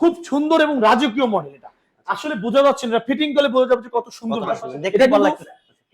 খুব সুন্দর এবং রাজকীয় মডেল এটা। আসলে বোঝা যাচ্ছে না ফিটিং করলে বোঝা যাচ্ছে কত সুন্দর দেখতে এটা ভালো লাগছে।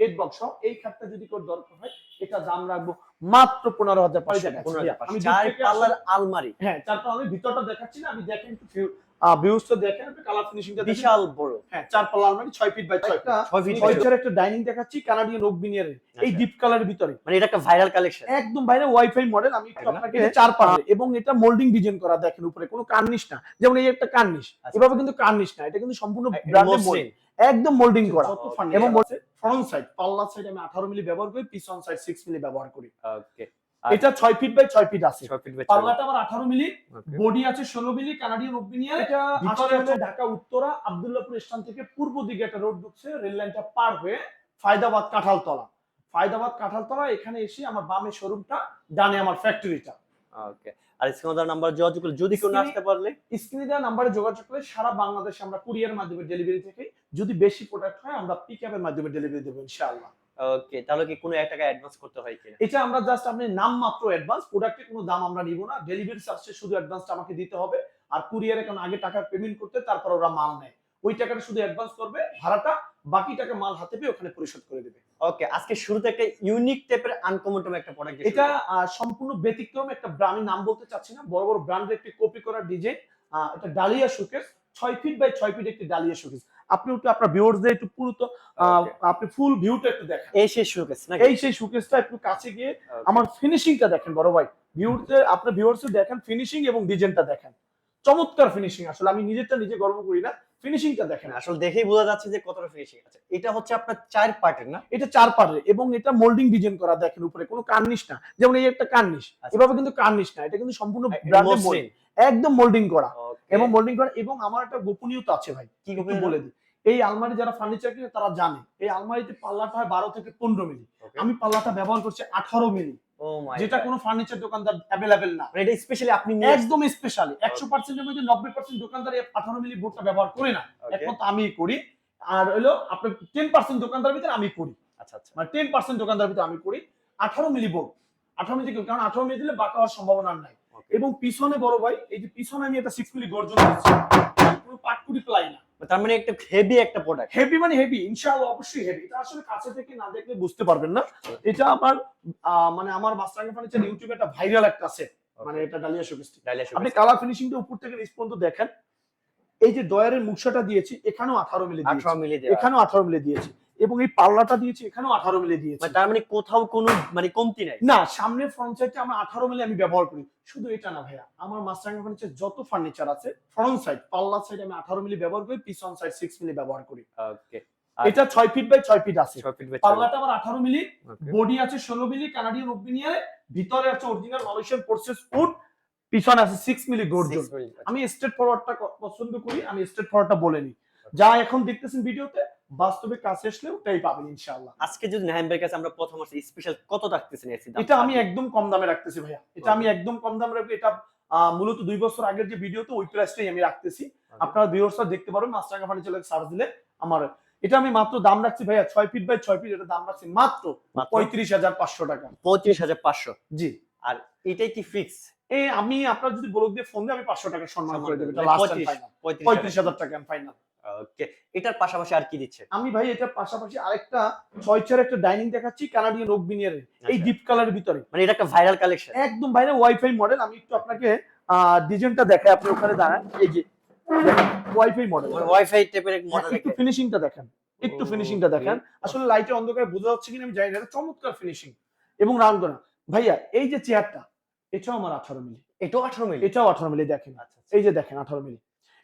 হেড বক্স এই খাতটা যদি কোর দরকার হয় এটা দাম রাখব মাত্র পনেরো হাজার টাকা। পাঁচশো। আমি চার পাল্লার আলমারি। হ্যাঁ চার পাল্লার আমি ভিতরটা দেখাচ্ছি না আমি দেখেন একটু ভিউজটা দেখেন একটু কালার ফিনিশিংটা বিশাল বড়। হ্যাঁ চার পাল্লা আলমারি ছয় ফিট বাই ছয় ছয় feet by ছয় ছয়। একটা ডাইনিং দেখাচ্ছি কানাডিয়ান ওক বিনিয়ারের এই আচ্ছা। ডিপ কালারের ভিতরে। মানে এটা একটা ভাইরাল কালেকশন একদম বাইরে ওয়াইফাই মডেল আমি একটু তাই না? চার পাল্লা এবং এটা মোল্ডিং ডিজাইন করা দেখেন উপরে কোনো কার্নিশ না। যেমন এই একটা কার্নিশ আচ্ছা। এভাবে কিন্তু কার্নিশ না এটা কিন্তু সম্পূর্ণ মসৃণ। একদম মোল্ডিং করা। এবং ফ্রন্ট সাইড পাল্লা সাইড আমি আঠারো মিলি ব্যবহার করি পিছন সাইড সিক্স মিলি ব্যবহার করি। ওকে এটা ছয় ফিট বাই ছয় ফিট আছে। পাল্লাটা আমার আঠারো মিলি বডি আছে ষোলো মিলি কানাডিয়ান ওপিনিয়ন এটা হচ্ছে ঢাকা উত্তরা আব্দুল্লাহপুর স্থান থেকে পূর্ব দিকে একটা রোড ঢুকছে রেল লাইনটা পার হয়ে ফায়দাবাদ কাঁঠালতলা। ফায়দাবাদ কাঁঠালতলা এখানে এসে আমার বামে শোরুমটা ডানে আমার ফ্যাক্টরিটা। ওকে আর স্ক্রিনে নাম্বার যোগাযোগ করলে যদি কেউ আসতে পারলে? স্ক্রিনে দেওয়া নাম্বারে যোগাযোগ করে সারা বাংলাদেশে আমরা কুরিয়ার মাধ্যমে ডেলিভারি থেকে যদি বেশি প্রোডাক্ট হয় আমরা পিক আপের মাধ্যমে ডেলিভারি দেবো ইনশাআল্লাহ। ওকে তাহলে কি কোনো এক টাকা অ্যাডভান্স করতে হয় কিনা? এটা আমরা জাস্ট আপনি নাম মাত্র অ্যাডভান্স কোনো দাম আমরা নিব না। ডেলিভারি চার্জে শুধু অ্যাডভান্সটা আমাকে দিতে হবে। আর কুরিয়ারে কারণ আগে টাকা পেমেন্ট করতে তারপর ওরা মাল নেয়। ওই টাকাটা শুধু অ্যাডভান্স করবে ভাড়াটা বাকি টাকা মাল হাতে পেয়ে ওখানে পরিশোধ করে দেবে। ওকে আজকে শুরুতে একটা ইউনিক টাইপের আনকমন একটা প্রোডাক্ট এটা সম্পূর্ণ ব্যতিক্রম একটা ব্রা- নাম বলতে চাচ্ছি না। বড় বড় ব্র্যান্ডের একটি কপি করা ডিজাইন এটা ডালিয়া শোকেস ছয় ফিট বাই ছয় ফিট একটি ডালিয়া শোকেস আপনি একটু আপনার ভিউয়ার্সদের একটু পুরো তো আপনি ফুল ভিউটা একটু দেখেন। এই শেষ শোকেস না এই সেই শোকেসটা একটু কাছে গিয়ে আমার ফিনিশিংটা দেখেন বড় ভাই। ভিউতে আপনার ভিউয়ার্স দেখেন ফিনিশিং এবং ডিজাইনটা দেখেন। চমৎকার ফিনিশিং আসলে আমি নিজেরটা নিজে গর্ব করি না ফিনিশিংটা দেখেন। আসলে দেখেই বোঝা যাচ্ছে যে কতটা ফিনিশিং আছে। এটা হচ্ছে আপনার চার পার্টের না? এটা চার পারের এবং এটা মোল্ডিং ডিজাইন করা দেখেন উপরে কোনো কার্নিশ না। যেমন এই একটা কার্নিশ আচ্ছা। এভাবে কিন্তু কার্নিশ না এটা কিন্তু সম্পূর্ণ ব্র্যান্ডের একদম মোল্ডিং করা. এবং মোল্ডিং করা এবং আমার একটা গোপনীয়তা আছে ভাই কি? বলে দিই। এই আলমারি যারা ফার্নিচার কিনে তারা জানে এই আলমারিতে পাল্লাটা হয় বারো থেকে পনেরো মিলি। আমি পাল্লাটা ব্যবহার করছি আঠারো মিলি। Oh যেটা কোনো ফার্নিচার দোকানদার অ্যাভেলেবেল না। এটা স্পেশালি আপনি একদম স্পেশালি একশো পার্সেন্টের মধ্যে নব্বই পার্সেন্ট দোকানদার আঠারো মিলি বোর্ডটা ব্যবহার করে না. একমাত্র আমি করি। আর হলো আপনার টেন পার্সেন্ট দোকানদার ভিতরে আমি করি। আচ্ছা আচ্ছা। মানে টেন পার্সেন্ট দোকানদার ভিতরে আমি করি। আঠারো মিলি বোর্ড। আঠারো মিলি কারণ আঠারো মিলি দিলে বাঁকা হওয়ার সম্ভাবনা নাই. এবং পিছনে বড় ভাই এই যে পিছনে আমি একটা সিক্স মিলি গর্জন দিচ্ছি। পুরো পাটকুড়ি প্লাই না। তার মানে একটা হেভি একটা প্রোডাক্ট হেভি মানে হেভি ইনশাআল্লাহ অবশ্যই হেভি এটা আসলে কাছে থেকে না দেখলে বুঝতে পারবেন না। এটা আমার মানে আমার মাস্টার ফার্নিচার ইউটিউবে একটা ভাইরাল একটা আছে মানে এটা ডালিয়া শোকেসটি আপনি কালার ফিনিশিংটা উপর থেকে পর্যন্ত দেখেন। এই যে দয়ারের মুখসাটা দিয়েছি এখানেও আঠারো মিলি দিয়েছি। আঠারো মিলি দেওয়া। এখানেও আঠারো মিলি দিয়েছি। এবং এই পাল্লাটা দিয়েছি এখানেও আঠারো মিলি দিয়েছি। মানে তার মানে কোথাও কোনো মানে কমতি নাই। না সামনে ফ্রন্ট সাইডে আমরা আঠারো মিলি আমি ব্যবহার করি। শুধু এটা না ভাইয়া আমার মাস্টার ফার্নিচার যত ফার্নিচার আছে ফ্রন্ট সাইড পাল্লা সাইড আমি আঠারো মিলি ব্যবহার করি পিছন সাইড সিক্স মিলি ব্যবহার করি। ওকে এটা ছয় ফিট বাই ছয় ফিট আছে। পাল্লাটা আমার আঠারো মিলি বডি আছে ষোলো মিলি কানাডিয়ান ভিতরে আছে অরিজিনাল মালয়েশিয়ান প্রসেস ফুড পিছনে আছে সিক্স মিলি গর্জন আমি স্ট্রেট ফরওয়ার্ডটা পছন্দ করি আমি স্ট্রেট ফরওয়ার্ডটা বলে নিই। যা এখন দেখতেছেন ভিডিওতে বাস্তবে কাছে আসলে ওটাই পাবেন ইনশাআল্লাহ। আজকে যদি নাহিমের কাছে আমরা প্রথম আসি স্পেশাল কত রাখতেছেন এটা আমি একদম কম দামে রাখতেছি ভাইয়া। এটা আমি একদম কম দামে রাখব। এটা মূলত দুই বছর আগের যে ভিডিওতে ওই প্রাইসটাই আমি রাখতেছি। আপনারা ভিউয়ার্সরা দেখতে পারবেন মাস্টার চলে সার্চ দিলে আমার। এটা আমি মাত্র দাম রাখছি ভাইয়া ছয় ফিট বাই ছয় ফিট এটা দাম রাখছি মাত্র পঁয়ত্রিশ হাজার পাঁচশো টাকা। পঁয়ত্রিশ হাজার পাঁচশো? জি। আর এটাই কি ফিক্স এই আমি আপনার যদি বলক দিয়ে ফোন দিয়ে আমি পাঁচশো টাকা সম্মান করে দেবো। পঁয়ত্রিশ হাজার। টাকা ফাইনাল ওকে এটার পাশাপাশি আর কি দিচ্ছে? আমি ভাই এটার পাশাপাশি আরেকটা ছয় চেয়ার একটা ডাইনিং দেখাচ্ছি কানাডিয়ান ওক বিনিয়ারের এই আচ্ছা। ডিপ কালারের ভিতরে। মানে এটা একটা ভাইরাল কালেকশন একদম বাইরে ওয়াইফাই মডেল আমি একটু আপনাকে ডিজাইনটা দেখাই আপনি ওখানে দাঁড়ান। এই যে ওয়াইফাই মডেল ওয়াইফাই টাইপের মডেল একটু ফিনিশিংটা দেখেন। একটু ফিনিশিংটা দেখেন। আসলে লাইটে অন্ধকারে বোঝা যাচ্ছে কিনা আমি জানি না। এটা চমৎকার ফিনিশিং এবং রাউন্ড করা ভাইয়া এই যে চেয়ারটা এটাও আমার আঠারো মিলি। এটাও আঠারো মিলি? এটাও আঠারো মিলি দেখেন। আচ্ছা। এই যে দেখেন আঠারো মিলি।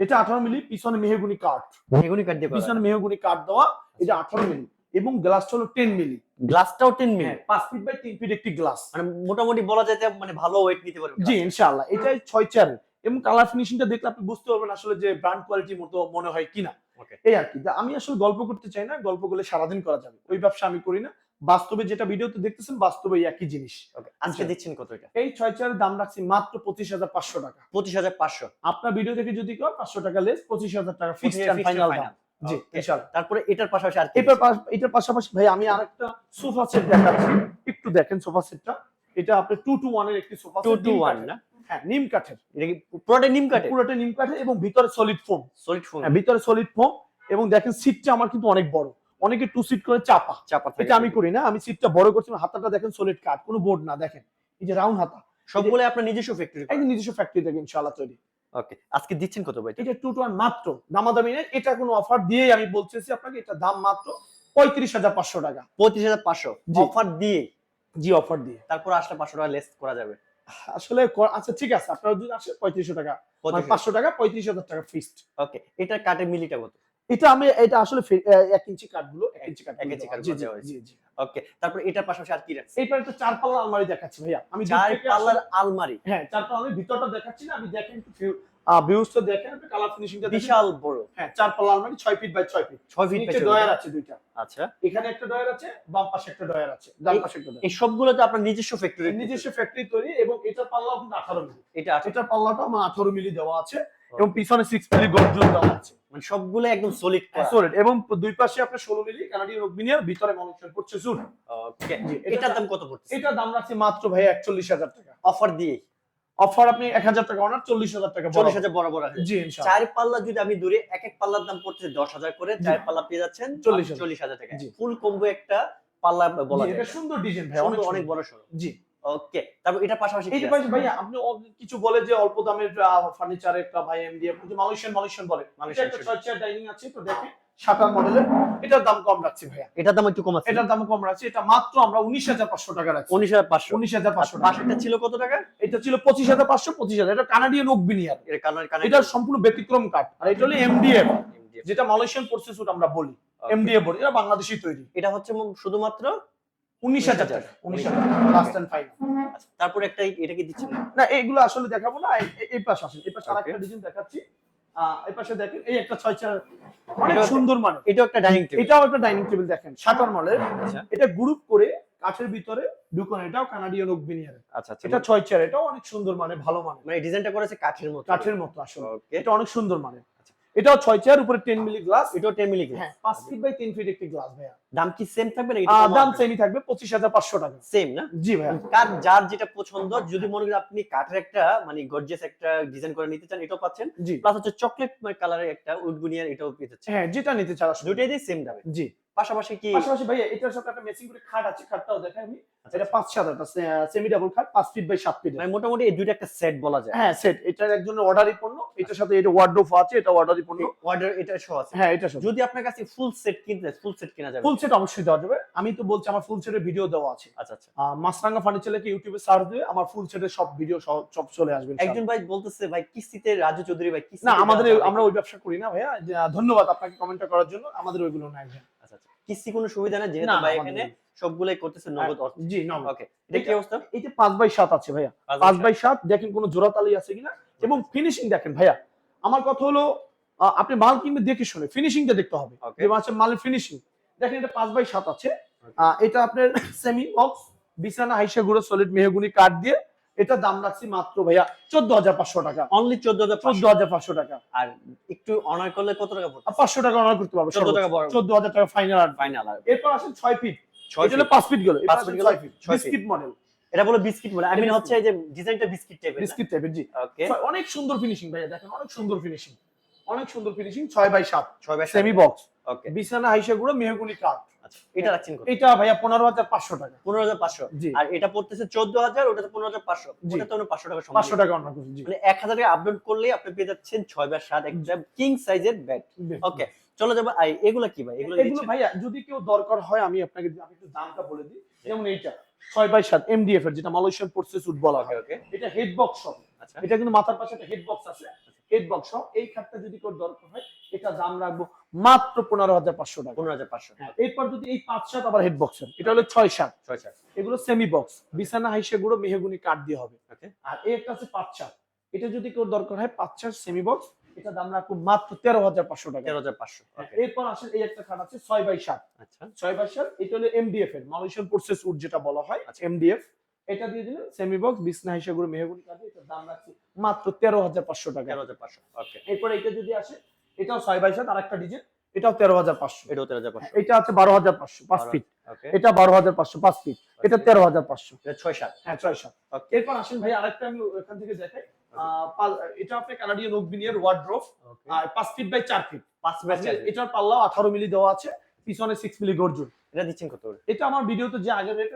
এটা আঠারো মিলি পিছনে মেহগুনি কাঠ। বেগুনি কাট দিয়ে পিছনে মেহগুনি কাঠ দেওয়া এটা আঠারো মিলি। এবং গ্লাসটা হলো টেন মিলি। গ্লাসটাও ten milli? হ্যাঁ পাঁচ ফিট বাই তিন ফিট একটি গ্লাস। মানে মোটামুটি বলা যায় মানে ভালো ওয়েট নিতে পারবে জি ইনশাআল্লাহ। এটাই ছয় চার এবং কালার ফিনিশিংটা দেখলে আপনি বুঝতে পারবেন আসলে যে ব্র্যান্ড কোয়ালিটির মতো মনে হয় কিনা। এই আর কি। আমি আসলে গল্প করতে চাই না। গল্প করলে সারাদিন করা যাবে। ওই ব্যবসা আমি করি না। বাস্তবে যেটা ভিডিওতে দেখতেছেন বাস্তবে একই জিনিস। ওকে আজকে। দিচ্ছেন কত এটা? এই ছয় চেয়ারের দাম রাখছি মাত্র পঁচিশ হাজার পাঁচশো টাকা। পঁচিশ হাজার পাঁচশো। আপনার ভিডিও থেকে যদি কেউ পাঁচশো টাকা লেস পঁচিশ হাজার টাকা Fixed ফাইনাল দাম। জি তারপরে এটার পাশাপাশি আর এটার এটার পাশাপাশি ভাই আমি আরেকটা সোফা সেট দেখাচ্ছি। একটু দেখেন সোফা সেটটা এটা আপনার টু টু ওয়ানের একটি সোফা টু টু ওয়ান না? হ্যাঁ নিম কাঠের। এটা কি পুরোটা নিম পুরোটা কাঠের এবং ভিতরে সলিড ফোম সলিড হ্যাঁ ভিতরে সলিড ফোম এবং দেখেন সিটটা আমার কিন্তু অনেক বড়। অনেকে টু সিট করে চাপা। চাপা এটা আমি করি না আমি সিটটা বড় করছি হাতাটা দেখেন সলিড কাঠ কোনো বোর্ড না দেখেন। এই যে রাউন্ড হাতা। সবগুলো আপনার নিজস্ব ফ্যাক্টরি একদম নিজস্ব ফ্যাক্টরি থেকে ইনশাআল্লাহ তৈরি। ওকে আজকে দিচ্ছেন কত ভাই এটা? টু টু ওয়ান মাত্র দামাদামি নেই এটা কোনো অফার দিয়েই আমি বলতেছি আপনাকে এটা দাম মাত্র পঁয়ত্রিশ হাজার পাঁচশো টাকা। পঁয়ত্রিশ হাজার পাঁচশো অফার দিয়ে? জি অফার দিয়ে। তারপর আসলে পাঁচশো টাকা লেস করা যাবে। আসলে আচ্ছা ঠিক আছে আপনারা যদি আসে পঁয়ত্রিশশো টাকা। মানে পাঁচশো টাকা পঁয়ত্রিশ হাজার টাকা ফিক্সড ওকে এটা কাটে মিলিটা কত? এটা আমি এটা আসলে এক ইঞ্চি কাঠগুলো এক ইঞ্চি কাঠ এক ইঞ্চি কাঠগুলো জি জি ওকে তারপর এটার পাশাপাশি আর কি রাখছে এইবার একটা চার পাল্লা আলমারি দেখাচ্ছি ভাইয়া। আমি চার পাল্লার আলমারি? হ্যাঁ চার পাল্লা আমি ভিতরটা দেখাচ্ছি না আমি দেখেন ভিউজটা দেখেন আপনি কালার ফিনিশিংটা বিশাল বড়। হ্যাঁ চার পাল্লা আলমারি ছয় ফিট বাই ছয় ফিট ছয় ফিট নিচে ডয়ার আছে দুইটা। আচ্ছা। এখানে একটা ডয়ার আছে বাম পাশে একটা ডয়ার আছে ডান পাশে একটা ডয়ার এই সবগুলো তো আপনার নিজস্ব ফ্যাক্টরি নিজস্ব ফ্যাক্টরি তৈরি এবং এটার পাল্লাও কিন্তু আঠারো মিলি। এটা এটার পাল্লাটা আমার আঠারো মিলি দেওয়া আছে। এবং পিছনে সিক্স মিলি গর্জন দেওয়া আছে। মানে সবগুলো একদম সলিড সলিড এবং দুই পাশে আপনার ষোলো মিলি কানাডিয়ান অগ্নিয়ার ভিতরে এটার দাম কত পড়ছে? এটার দাম রাখছি মাত্র ভাই একচল্লিশ হাজার টাকা। অফার দিয়ে অফার আপনি এক হাজার টাকা অনার চল্লিশ হাজার টাকা চল্লিশ হাজার বরাবর আছে। জি চার পাল্লা যদি আমি দূরে এক এক পাল্লার দাম পড়ছে দশ হাজার করে চার পাল্লা পেয়ে যাচ্ছেন 40,000 চল্লিশ হাজার টাকা ফুল কম্বো একটা পাল্লা বলা এটা সুন্দর ডিজাইন ভাই অনেক অনেক বড় সড়ো জি। ওকে তারপর এটার পাশাপাশি এই ভাইয়া আপনি কিছু বলে যে অল্প দামের ফার্নিচার একটা ভাই এমডিএফ মালয়েশিয়ান মালয়েশিয়ান বলে। মালয়েশিয়ান একটা ছয় চেয়ার ডাইনিং আছে তো দেখেন সাতার মডেলের এটার দাম কম রাখছি ভাইয়া। এটার দাম একটু কম আছে। এটার দাম কম রাখছি এটা মাত্র আমরা উনিশ হাজার পাঁচশো টাকা রাখছি। উনিশ হাজার পাঁচশো। উনিশ হাজার পাঁচশো পাশেরটা ছিল কত টাকা? এটা ছিল পঁচিশ হাজার পাঁচশো পঁচিশ হাজার। এটা কানাডিয়ান ওক বিনিয়ার এটা সম্পূর্ণ ব্যতিক্রম কাঠ আর এটা হলো এমডিএফ যেটা মালয়েশিয়ান প্রসেসুট আমরা বলি। এমডিএফ বলি। এটা বাংলাদেশি তৈরি। এটা হচ্ছে শুধুমাত্র উনিশ হাজার টাকা উনিশ হাজার লাস্ট অ্যান্ড ফাইনাল আচ্ছা, তারপরে একটা এটা কি দিচ্ছেন না? এইগুলো আসলে দেখাবো না এই- পাশে আসেন এই পাশে আরেকটা ডিজাইন দেখাচ্ছি। এই পাশে দেখেন এই একটা ছয় চার অনেক সুন্দর মানে এটাও একটা ডাইনিং টেবিল এটাও একটা ডাইনিং টেবিল দেখেন শাটার মডেল আচ্ছা। এটা গ্রুপ করে কাঠের ভিতরে ঢুকানো এটাও কানাডিয়ান ওক বিনিয়ার আচ্ছা এটা ছয় চেয়ার এটাও অনেক সুন্দর মানে ভালো মানে মানে ডিজাইনটা করেছে কাঠের মতো। কাঠের মতো আসলে। এটা অনেক সুন্দর মানে এটাও ছয় চেয়ার উপরে টেন মিলি গ্লাস এটাও টেন মিলি হ্যাঁ পাঁচ ফিট বাই তিন ফিট একটি গ্লাস ভাইয়া। দাম কি সেম থাকবে না এটা দাম সেমই থাকবে পঁচিশ হাজার পাঁচশো টাকা। সেম না? জি ভাইয়া। কার যার যেটা পছন্দ যদি মনে করেন আপনি কাঠের একটা মানে গর্জিয়াস একটা ডিজাইন করে নিতে চান এটাও পাচ্ছেন। প্লাস হচ্ছে চকলেট কালারের একটা উডগুনিয়ার এটাও পেয়ে যাচ্ছে হ্যাঁ যেটা নিতে চান দুটাই সেম দামে। জি। পাশাপাশি কি পাশাপাশি ভাইয়া এটার সাথে একটা ম্যাচিং করে খাট আছে খাটটাও দেখাই আমি। আচ্ছা, এটা পাঁচ সাত একটা সেমি ডাবল খাট পাঁচ ফিট বাই সাত ফিট মানে মোটামুটি এই দুইটা একটা সেট বলা যায়। হ্যাঁ সেট এটার একজনের অর্ডারই পণ্য এটার সাথে এটা ওয়ার্ডরোব আছে এটা অর্ডারই পণ্য। অর্ডার এটা সহ আছে। হ্যাঁ এটা সাথে যদি আপনার কাছে ফুল সেট কিনতে ফুল সেট কেনা যাবে। ফুল সেট অবশ্যই দেওয়া যাবে। আমি তো বলছি আমার ফুল সেটের ভিডিও দেওয়া আছে। আচ্ছা আচ্ছা। আহ, মাছরাঙ্গা ফার্নিচারকে ইউটিউবে সার্চ দিয়ে আমার ফুল সেটের সব ভিডিও সব চলে আসবে একজন ভাই বলতেছে ভাই কিস্তিতে রাজু চৌধুরী ভাই কিস্তিতে না আমাদের আমরা ওই ব্যবসা করি না ভাইয়া। ধন্যবাদ আপনাকে কমেন্টটা করার জন্য। আমাদের ওইগুলো নাই ভাইয়া। কিস্তি কোনো সুবিধা না যেহেতু ভাই এখানে সবগুলাই করতেছে নগদ অর্থ। জি নগদ। ওকে এটা কি অবস্থা? এটা পাঁচ বাই সাত আছে ভাইয়া। পাঁচ বাই সাত। দেখেন কোনো জোড়া তালি আছে কিনা? এবং ফিনিশিং দেখেন ভাইয়া। আমার কথা হলো আপনি মাল কিনবে দেখে শুনে ফিনিশিংটা দেখতে হবে. যে মাছের মালের ফিনিশিং দেখেন এটা পাঁচ বাই সাত আছে। আহ, এটা আপনার সেমি বক্স বিছানা হাইসা গুঁড়ো সলিড মেহগুনি কাঠ দিয়ে এটা দাম রাখছি মাত্র ভাইয়া চোদ্দ হাজার পাঁচশো টাকা। অনলি চোদ্দ হাজার চোদ্দ হাজার পাঁচশো টাকা। আর একটু অনার করলে কত টাকা পড়বে? পাঁচশো টাকা অনার করতে পারব চোদ্দ টাকা চোদ্দ হাজার টাকা ফাইনাল আর। ফাইনাল আর। এরপর আসেন ছয় ফিট ছয় feet। পাঁচ ফিট গেল। পাঁচ feet গেলো, ছয় ফিট বিস্কিট মডেল এটা বলে বিস্কিট বলে আই মিন হচ্ছে যে ডিজাইনটা বিস্কিট টাইপের বিস্কিট টাইপের জি। ওকে অনেক সুন্দর ফিনিশিং ভাইয়া দেখেন অনেক সুন্দর ফিনিশিং অনেক সুন্দর ফিনিশিং ছয় বাই সাত। ছয় বাই সেমি বক্স ওকে বিছানা হাইসা গুঁড়ো মেহগুনি কাঠ। এটা রাখছেন এটা ভাইয়া পনেরো হাজার পাঁচশো টাকা। পনেরো হাজার পাঁচশো? আর এটা পড়তেছে চোদ্দ হাজার ওটাতে পনেরো হাজার পাঁচশো। জি। আমরা পাঁচশো টাকা পাঁচশো টাকা অনার করছি জি। মানে এক হাজার টাকা আপলোড করলে আপনি পেয়ে যাচ্ছেন ছয় বাই সাত একটা কিং সাইজের ব্যাগ ওকে চলো যাব এগুলা কি ভাই? এগুলো এগুলো ভাইয়া যদি কেউ দরকার হয় আমি আপনাকে আমি একটু দামটা বলে দিই। যেমন এইটা ছয় বাই সাত এমডিএফ এর যেটা মালয়েশিয়ান পোর্টসে সুট বলা ওকে হয় ওকে এটা হেড বক্স আচ্ছা। এটা কিন্তু মাথার পাশে একটা হেড বক্স আছে। হেড বক্স সহ এই খাটটা যদি কেউ দরকার হয় এটা দাম রাখব মাত্র পনেরো হাজার পাঁচশো টাকা। পনেরো হাজার পাঁচশো হ্যাঁ, এরপর যদি এই পাঁচ সাত আবার এটা হলো ছয় সাত। ছয় চার এগুলো সেমি বক্স বিছানা হাইসে গুঁড়ো মেহগুনি কাঠ দিয়ে হবে। আর এই একটা আছে পাঁচ চার এটা যদি কেউ দরকার হয় পাঁচ চার সেমি বক্স এটা দাম রাখব মাত্র তেরো হাজার পাঁচশো টাকা। তেরো হাজার পাঁচশো হ্যাঁ, এরপর আসেন এই একটা খাট আছে ছয় বাই সাত। আচ্ছা। ছয় বাই সাত এটা হলো এমডিএফ এর মালয়েশিয়ান প্রসেস উড যেটা বলা হয় আচ্ছা। এমডিএফ এটা দিয়ে দিলেন সেমি বক্স বিছনা হিসেবে করে মেহগুনি কাঠে এটার দাম রাখছি মাত্র তেরো হাজার পাঁচশো টাকা। তেরো হাজার পাঁচশো ওকে এরপর এটা যদি আসে এটাও ছয় বাই সাত আর একটা ডিজাইন এটাও তেরো হাজার পাঁচশো। এটা তেরো হাজার পাঁচশো। এটা আছে বারো হাজার পাঁচশো পাঁচ ফিট এটা বারো হাজার পাঁচশো পাঁচ ফিট এটা তেরো হাজার পাঁচশো। এটা ছয় সাত। হ্যাঁ ছয় সাত. এরপর আসেন ভাই আরেকটা আমি ওখান থেকে দেখাই। এটা আপনি কানাডিয়ান ওকবিনিয়ার ওয়ার্ড্রোফ পাঁচ ফিট বাই চার ফিট পাঁচ ব্যাচ এটার পাল্লাও আঠারো মিলি দেওয়া আছে। পিছনে সিক্স মিলি গর্জুন এটা দিচ্ছেন কত এটা আমার ভিডিওতে যে আগের রেট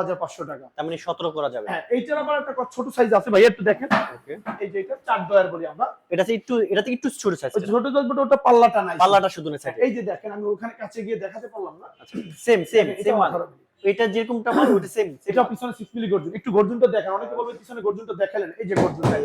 হাজার পাঁচশো টাকা। তার মানে সতেরো করা যাবে। হ্যাঁ এইটার আবার একটা ছোট সাইজ আছে ভাই একটু দেখেন। ওকে এই যে এটা চার ডয়ার বলি আমরা। এটা একটু এটা একটু ছোট সাইজ ছোট সাইজ ওটা পাল্লাটা নাই। পাল্লাটা শুধু না এই যে দেখেন আমি ওখানে কাছে গিয়ে দেখাতে পারলাম না। সেম সেম সেম এটাও 18 মিলি। এটা যেরকমটা মাল ওটা সেম এটা পিছনে সিক্স মিলি গর্জুন। একটু গর্জুনটা দেখেন অনেকে বলবে পিছনে গর্জুনটা দেখালেন এই যে গর্জুনটা।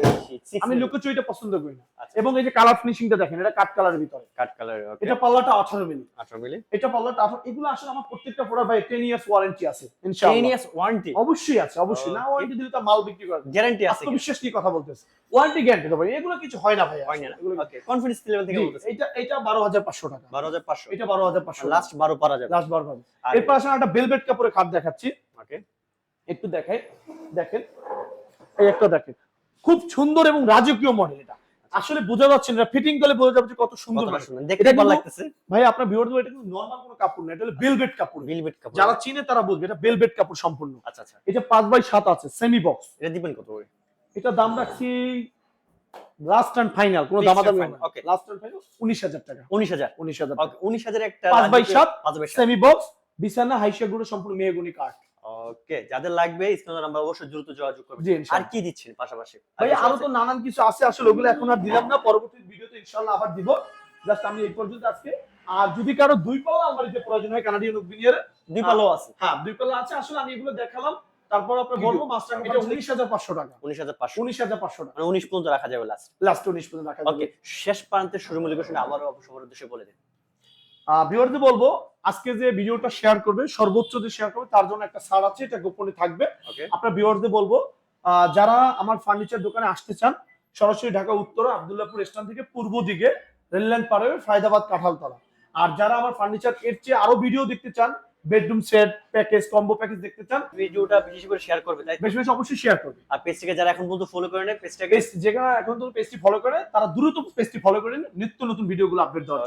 আমি লুকোচুরিটা পছন্দ করি না। আচ্ছা। এবং এই যে কালার ফিনিশিংটা দেখেন এটা কাট কালারের ভিতরে। কাট কালার ওকে এটা পাল্লাটা আঠারো মিলি 18 মিলি এটা পাল্লাটা আঠারো এগুলো আসলে আমার প্রত্যেকটা প্রোডাক্ট ভাই টেন ইয়ার্স ওয়ারেন্টি আছে ইনশাআল্লাহ। 10 ইয়ার্স ওয়ারেন্টি অবশ্যই আছে অবশ্যই। না ওয়ারেন্টি দিলে তো মাল বিক্রি করে গ্যারান্টি আছে কি? আত্মবিশ্বাস নিয়ে কথা বলতেছে। ওয়ারেন্টি গ্যারান্টি দেবো এগুলো কিছু হয় না ভাই। হয় না। এগুলো ওকে কনফিডেন্স লেভেল থেকে বলতেছে। এটা এটা বারো হাজার পাঁচশো টাকা। 12500 এটা বারো হাজার পাঁচশো লাস্ট 12 পারা যাবে লাস্ট বারো হাজার। আর। এরপর আসলে একটা বেলভেট কাপড়ের খাট দেখাচ্ছি। ওকে। একটু দেখাই দেখেন। এই একটা দেখেন। খুব সুন্দর এবং রাজকীয় মডেল এটা। আসলে বোঝা যাচ্ছে না ফিটিং করলে বোঝা যাচ্ছে কত সুন্দর দেখতে ভালো লাগতেছে। ভাই আপনার ভিউয়ার এটা কিন্তু নরমাল কোনো কাপড় না এটা হলো বেলভেট কাপড়। ভেলভেট কাপড়। যারা চিনে তারা বুঝবে এটা বেলভেট কাপড় সম্পূর্ণ। আচ্ছা আচ্ছা। এটা পাঁচ বাই সাত আছে সেমি বক্স এটা দিবেন কত করে? এটা দাম রাখছি লাস্ট অ্যান্ড ফাইনাল কোনো and দামাদামি final, okay. Last and final উনিশ হাজার টাকা। 19000 উনিশ হাজার ওকে 19000 একটা পাঁচ বাই সাত, পাঁচ বাই সাত। সেমি বক্স বিছানা হাইসা গুলো সম্পূর্ণ মেহগুনি কাঠ। ওকে যাদের লাগবে স্ক্রিনে নাম্বার অবশ্যই দ্রুত যোগাযোগ করবেন। আর কি দিচ্ছেন পাশাপাশি? ভাই আরও তো নানান কিছু আছে আসলে ওগুলো এখন আর দিলাম না। পরবর্তী ভিডিওতে ইনশাআল্লাহ আবার দিব। জাস্ট আমি এই পর্যন্ত আজকে। আর যদি কারও দুই পাল্লা আলমারিতে প্রয়োজন হয় কানাডিয়ান দুই পালো আছে। হ্যাঁ দুই পাল্লা আছে। আসলে আমি এগুলো দেখালাম। তারপর আপনি বলব মাস্টার এটা উনিশ হাজার পাঁচশো টাকা। 19500 উনিশ হাজার পাঁচশো টাকা। মানে 19 পর্যন্ত রাখা যাবে লাস্ট লাস্ট উনিশ পর্যন্ত রাখা ওকে শেষ প্রান্তে শুরু মূল্য শুনে আবারও সবার উদ্দেশ্যে বলে দিন ভিউয়ারদের বলব আজকে যে ভিডিওটা শেয়ার করবে সর্বোচ্চ যে শেয়ার করবে তার জন্য একটা ছাড় আছে এটা গোপনে থাকবে। আপনার ভিউয়ারদের বলব যারা আমার ফার্নিচার দোকানে আসতে চান সরাসরি ঢাকা উত্তরা আব্দুল্লাহপুর স্টেশন থেকে পূর্ব দিকে রেললাইন পার হয়ে ফায়দাবাদ কাঁঠালতলা। আর যারা আমার ফার্নিচার এর চেয়ে আরও ভিডিও দেখতে চান bedroom set package combo package দেখতে চান ভিডিওটা বেশি করে শেয়ার করবে তাই বেশি বেশি অবশ্যই শেয়ার করবে। আর পেজটাকে যারা এখন পর্যন্ত ফলো করে নেয় পেজটাকে পেজ যেখানে এখন তো পেজটি ফলো করে তারা দ্রুত পেজটি ফলো করে নিত্য নতুন ভিডিওগুলো আপডেট দেওয়ার